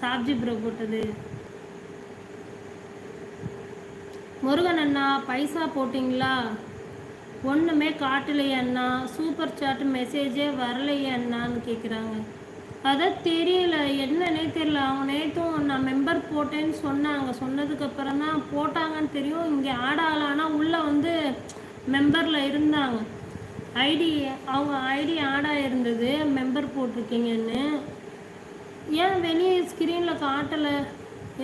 Sabzi bro போட்டது. முருகன் அண்ணா பைசா போட்டிங்களா? ஒன்றுமே காட்டலையே அண்ணா. சூப்பர் சாட் மெசேஜே வரலையே அண்ணான்னு கேட்குறாங்க அதான் தெரியல. என்னன்னே தெரியல. அவங்க நேற்றும் நான் மெம்பர் போட்டேன்னு சொன்னாங்க. சொன்னதுக்கப்புறம் தான் போட்டாங்கன்னு தெரியும். இங்கே ஆட் ஆகலான்னா உள்ளே வந்து மெம்பரில் இருந்தாங்க. ஐடி அவங்க ஐடி ஆடாக இருந்தது. மெம்பர் போட்டிருக்கீங்கன்னு. ஏன் வெளியே ஸ்க்ரீனில் காட்டலை?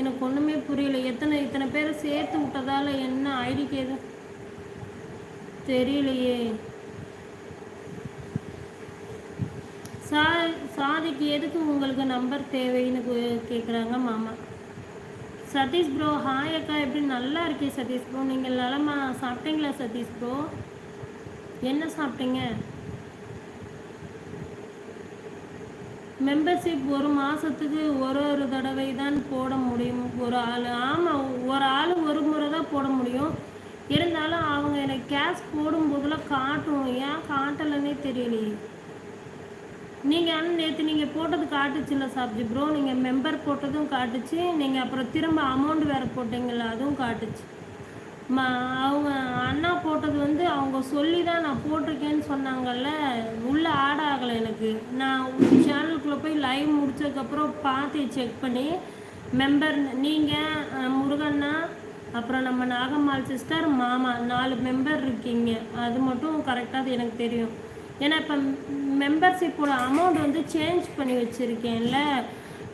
எனக்கு ஒன்றுமே புரியல. எத்தனை இத்தனை பேரை சேர்த்து விட்டதால என்ன ஐடிக்கு எதுவும் தெரியலையே. சா சாதிக்கு எதுக்கு உங்களுக்கு நம்பர் தேவைன்னு கேட்குறாங்க மாமா. சதீஷ் ப்ரோ ஹாய் அக்கா. எப்படி நல்லா இருக்கே சதீஷ் ப்ரோ நீங்கள் நலமா சாப்பிட்டீங்களா சதீஷ் ப்ரோ என்ன சாப்பிட்டீங்க? மெம்பர்ஷிப் ஒரு மாதத்துக்கு ஒரு ஒரு தடவை தான் போட முடியும். ஒரு ஆள் ஆமாம் ஒரு ஆள் ஒரு முறை தான் போட முடியும். இருந்தாலும் அவங்க எனக்கு கேஷ் போடும்போதெல்லாம் காட்டும் ஏன் காட்டலைன்னே தெரியலையே. நீங்கள் ஆனால் நேற்று நீங்கள் போட்டது காட்டுச்சுல்ல சாப்ஜி ப்ரோ நீங்கள் மெம்பர் போட்டதும் காட்டுச்சு. நீங்கள் அப்புறம் திரும்ப அமௌண்ட் வேறு போட்டீங்களா அதுவும் காட்டுச்சு. ம அவங்க அண்ணா போட்டது வந்து அவங்க சொல்லி தான் நான் போட்டிருக்கேன்னு சொன்னாங்கல்ல. உள்ளே ஆட் ஆகலை எனக்கு. நான் சேனலுக்குள்ளே போய் லைவ் முடிச்சதுக்கப்புறம் பார்த்து செக் பண்ணி மெம்பர் நீங்கள் முருகண்ணா அப்புறம் நம்ம நாகம்மாள் சிஸ்டர் மாமா நாலு மெம்பர் இருக்கீங்க. அது மட்டும் கரெக்டாக அது எனக்கு தெரியும். ஏன்னா இப்போ மெம்பர்ஷிப்போட அமௌண்ட் வந்து சேஞ்ச் பண்ணி வச்சுருக்கேன்ல.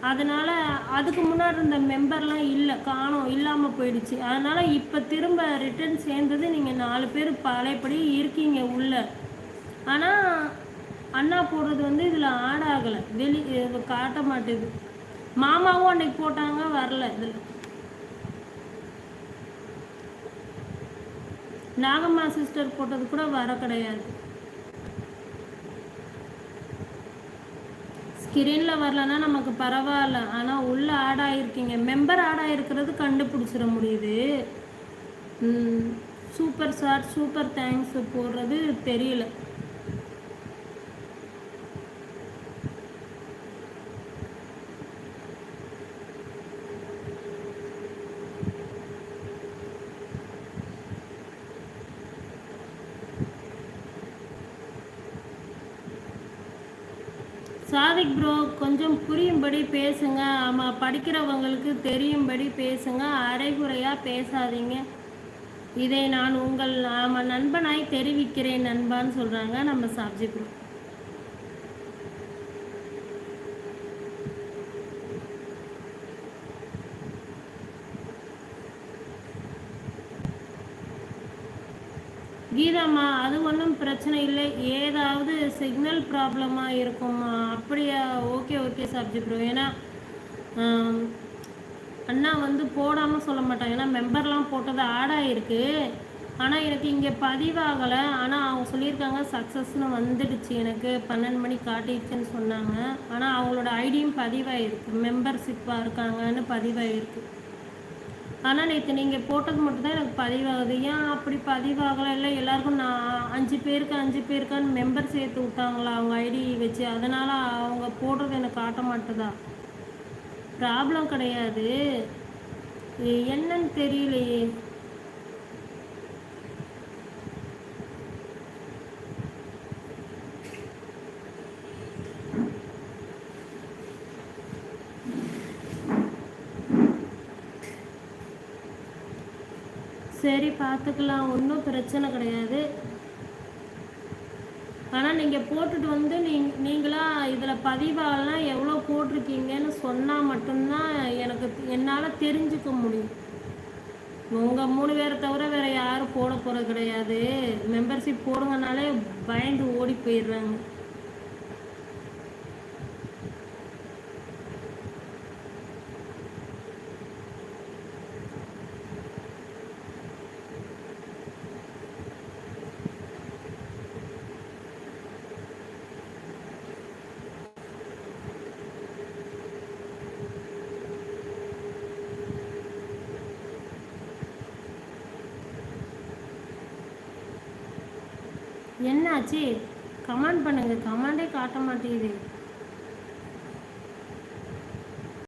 அதனால் அதுக்கு முன்னாடி இருந்த மெம்பர்லாம் இல்லை காணும் இல்லாமல் போயிடுச்சு. அதனால் இப்போ திரும்ப ரிட்டர்ன் சேர்ந்தது நீங்கள் நாலு பேர் பழையபடி இருக்கீங்க உள்ள. ஆனால் அண்ணா போடுறது வந்து இதில் ஆட் ஆகலை. வெளி காட்ட மாட்டேது. மாமாவும் அன்னைக்கு போட்டாங்க வரல இதில். நாகம்மா சிஸ்டர் போட்டது கூட வர கிடையாது. ஸ்கிரீனில் வரலன்னா நமக்கு பரவாயில்ல. ஆனால் உள்ளே ஆட் ஆகிருக்கீங்க மெம்பர் ஆட் ஆகிருக்கிறது கண்டுபிடிச்சிட முடியுது. சூப்பர் சார் சூப்பர் தேங்க்ஸ் போடுறது தெரியல. சாதிக் ப்ரோ கொஞ்சம் புரியும்படி பேசுங்க. ஆமாம் படிக்கிறவங்களுக்கு தெரியும்படி பேசுங்க. அரைகுறையாக பேசாதீங்க. இதை நான் உங்கள் ஆமாம் நண்பனாய் தெரிவிக்கிறேன் நண்பான்னு சொல்கிறாங்க நம்ம சாப்ஜி ப்ரோ கீதாம்மா அது ஒன்றும் பிரச்சனை இல்லை. ஏதாவது சிக்னல் ப்ராப்ளமாக இருக்குமா அப்படியா? ஓகே ஓகே சப்ஜி ப்ரோ ஏன்னா அண்ணா வந்து போடாமல் சொல்ல மாட்டாங்க. ஏன்னா மெம்பர்லாம் போட்டது ஆட் ஆகிருக்கு ஆனால் எனக்கு இங்கே பதிவாகலை. ஆனால் அவங்க சொல்லியிருக்காங்க சக்ஸஸ்னு வந்துடுச்சு எனக்கு. பன்னெண்டு மணி காட்டிடுச்சுன்னு சொன்னாங்க. ஆனால் அவங்களோட ஐடியும் பதிவாயிருக்கு. மெம்பர்ஷிப்பாக இருக்காங்கன்னு பதிவாயிருக்கு. ஆனால் நேற்று நீங்கள் போட்டது மட்டும்தான் எனக்கு பதிவாகுது. ஏன் அப்படி பதிவாகலை? இல்லை எல்லாருக்கும் நான் அஞ்சு பேருக்கு அஞ்சு பேருக்கான்னு மெம்பர் சேர்த்து விட்டாங்களா? அவங்க ஐடி வச்சு. அதனால் அவங்க போடுறது எனக்கு காட்ட மாட்டுதா. ப்ராப்ளம் கிடையாது. என்னன்னு தெரியலையே. சரி பார்த்துக்கலாம் ஒன்றும் பிரச்சனை கிடையாது. ஆனால் நீங்கள் போட்டுட்டு வந்து நீ நீங்களாக இதில் பதிவாகலாம் எவ்வளோ போட்டிருக்கீங்கன்னு சொன்னால் மட்டும்தான் எனக்கு என்னால் தெரிஞ்சுக்க முடியும். உங்கள் மூணு பேரை தவிர வேறு யாரும் போட போகிறது கிடையாது. மெம்பர்ஷிப் போடுங்கனாலே பயந்து ஓடி போயிடுறாங்க. என்னாச்சு? கமெண்ட் பண்ணுங்க. கமெண்டே காட்ட மாட்டேங்குது.